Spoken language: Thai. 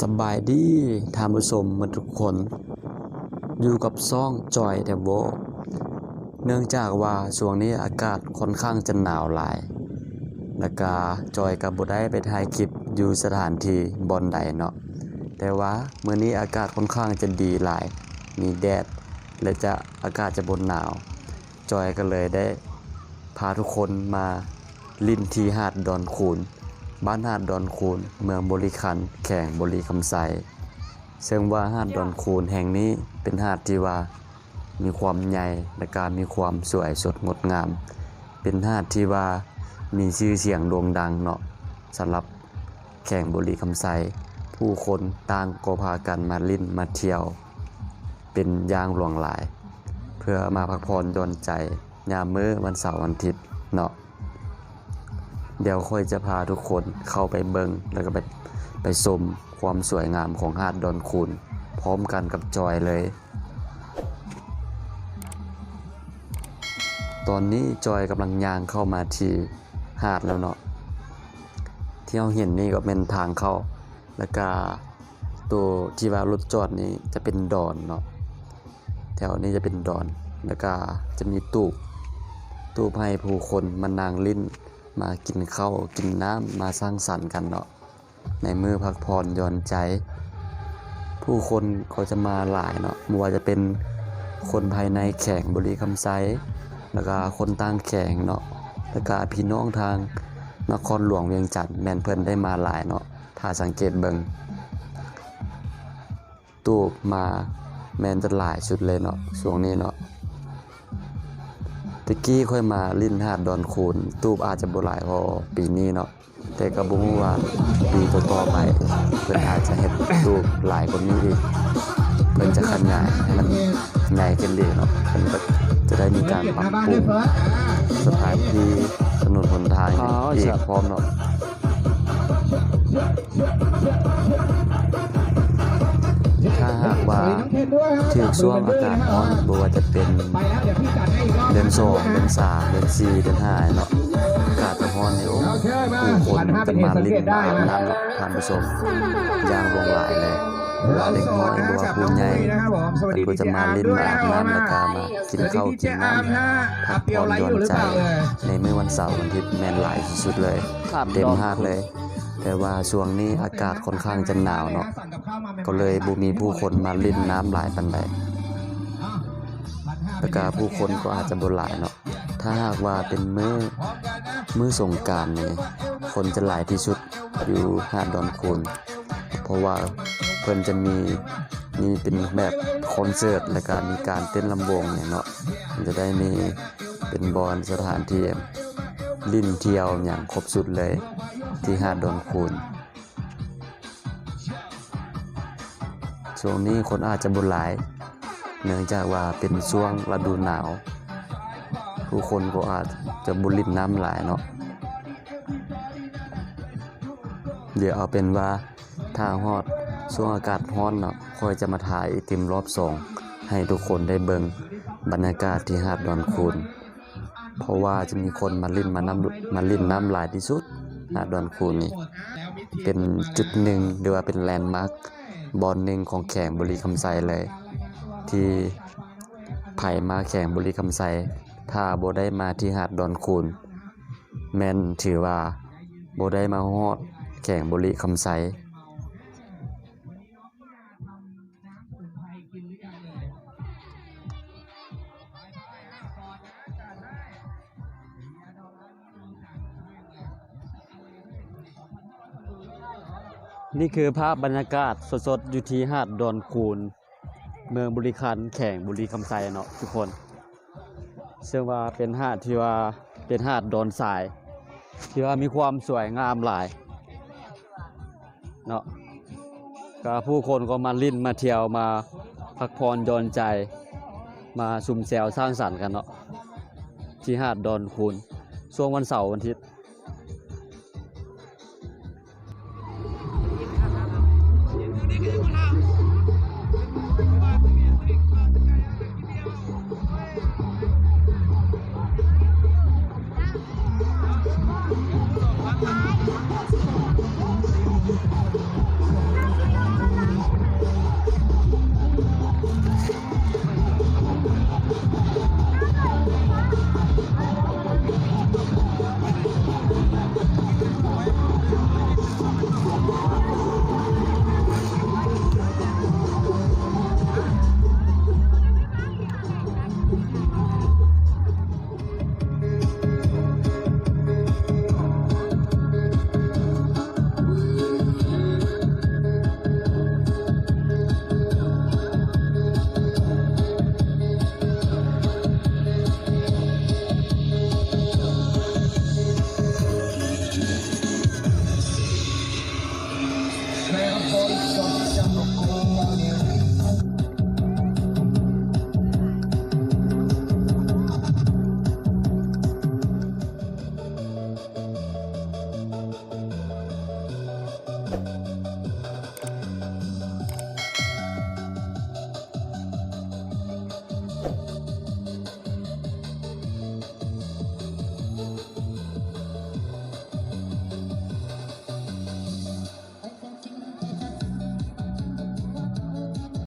สบายดีท่านผู้ชมมาทุกคน อยู่กับซ่องจอยแทบโบเนื่องจากว่าช่วงนี้อากาศค่อนข้างจะหนาวหลายแล้วก็จอยกับบ่ได้ไปถ่ายคลิปอยู่สถานที่บอนใดเนาะแต่ว่าเมื้อนี้อากาศค่อนข้างจะดีหลาย มีแดด และจะอากาศจะบนหนาว จอยก็เลยได้พาทุกคนมาลินทีหาดดอนคูน บ้านหาดดอนคูนเมืองบริคันแข่งบริคำไซซึ่งว่าหาดดอนคูนแห่งนี้เป็นหาดที่ว่ามีความใหญ่และการมีความสวยสดงดงาม เป็นหาดที่ว่ามีชื่อเสียงโด่งดังเนาะสำหรับแข่งบริคำไซผู้คนต่างก็พากันมาลิ้นมาเที่ยว เป็นย่างหลวงหลาย เพื่อมาพักผ่อนย่อนใจยามมื้อวันเสาร์วันอาทิตย์เนาะ เดี๋ยวค่อยจะพาทุกคนเข้าไปเบิงแล้วก็ไปไปชมความสวยงามของหาดดอนคูนพร้อมกันกับจอยเลย ตอนนี้จอยกำลังย่างเข้ามาที่หาดแล้วเนาะที่เราเห็นนี่ก็เป็นทางเข้า แล้วก็ตัวที่ว่ารถจอดนี้จะเป็นดอนเนาะแถวนี้จะเป็นดอน แล้วก็จะมีตู้ตู้ให้ผู้คนมานั่งลิ้น มากินข้าวกินน้ำมาสร้างสรรค์กันเนาะในมือพักผ่อนย่อนใจ ผู้คนเขาจะมาหลายเนาะไม่ว่าจะเป็นคนภายในแข่งบริคำไซแล้วก็คนต่างแข่งเนาะแล้วก็พี่น้องทางนครหลวงเวียงจันทน์แมนเพิ่นได้มาหลายเนาะถ้าสังเกตเบิงตูบมาแมนจะหลายชุดเลยเนาะช่วงนี้เนาะ ตะกี้ค่อยมาลิ้นหาดดอนคูนตูบอาจจะบ่หลายพอปีนี้เนาะแต่ก็บ่ฮู้ว่าปีต่อๆไปเพิ่นอาจจะเฮ็ดตูบหลายกว่านี้อีกเพิ่นจะขยายให้มันใหญ่ขึ้นอีกเนาะเพิ่นก็จะได้มีการปรับปรุงสถานที่ถนนหนทางอ๋ออีคกรับพร้อมเนาะ ช่วงอากาศร้อนบ่ว่าจะเป็นไปแล้วเดี๋ยวพี่จัดให้อีกรอบเดือนสองเดือนสามเดือนสี่เดือนห้าเนาะอากาศจะร้อนเนี่ยโอ้โอเคมาผู้คนพันห้าเป็จะนเหมาตุสังลิ้เกนตได้มานะน้ำกับทานผู้ชมอย่างวงหลายเลยว่าเด็กน้อยบัวผู้ใหญ่นะครับผมสวัสดีก็จะมาลิ้นมาอาบน้ำแล้วก็มากินข้าวกินน้ำพักผ่อนหย่อนใจในมื้อวันเสาร์วันอาทิตย์แมนหลายสุดๆเลยครับเต็มหาดเลย แต่ว่าช่วงนี้อากาศค่อนข้างจะหนาวเนาะก็เลยบ่มีผู้คนมาลิ้นน้ำหลายปานใดแล้วก็ผู้คนก็อาจจะบ่หลายเนาะถ้าหากว่าเป็นมื้อมื้อสงกานต์นี่คนจะหลายที่สุดอยู่หาดดอนคูนเพราะว่าเพิ่นจะมีมีเป็นแบบคอนเสิร์ตแล้วก็มีการเต้นลำวงเนี่ยเนาะมันจะได้มีเป็นบอนสถานที่ลิ้นเที่ยวอย่างครบสุดเลย ที่หาดดอนคูนช่วงนี้คนอาจจะบ่หลาย เนื่องจากว่าเป็นช่วงฤดูหนาว ผู้คนก็อาจจะบุรินน้ำหลายเนาะเดี๋ยวเอาเป็นว่าถ้าฮอดช่วงอากาศร้อนเนาะคอยจะมาถ่ายไอติมรอบสองให้ทุกคนได้เบิงบรรยากาศที่หาดดอนคูนเพราะว่าจะมีคนมาลิ้นมาน้ำมาลิ้นน้ำหลายที่สุด หาดดอนคูนนี่เป็นจุดหนึ่งหรือว่าเป็นแลนด์มาร์คบอลหนึ่งของแข่งบุรีคำไซเลย ที่ไผ่มาแข่งบุรีคำไซถ้าโบได้มาที่หาดดอนคูนแมนถือว่าโบได้มาฮอดแข่งบุรีคำไซ นี่คือภาพบรรยากาศสดๆ อยู่ที่หาดดอนคูน เมืองบุรีคันแข่งบุรีคำไซเนาะทุกคนซึ่งว่าเป็นหาดที่ว่าเป็นหาดดอนทราย ที่ว่ามีความสวยงามหลายเนาะก็ผู้คนก็มาลิ้นมาเที่ยวมาพักผ่อนยอนใจ มาซุ่มแซวสร้างสรรค์กันเนาะที่หาดดอนคูนช่วงวันเสาร์วันอาทิตย์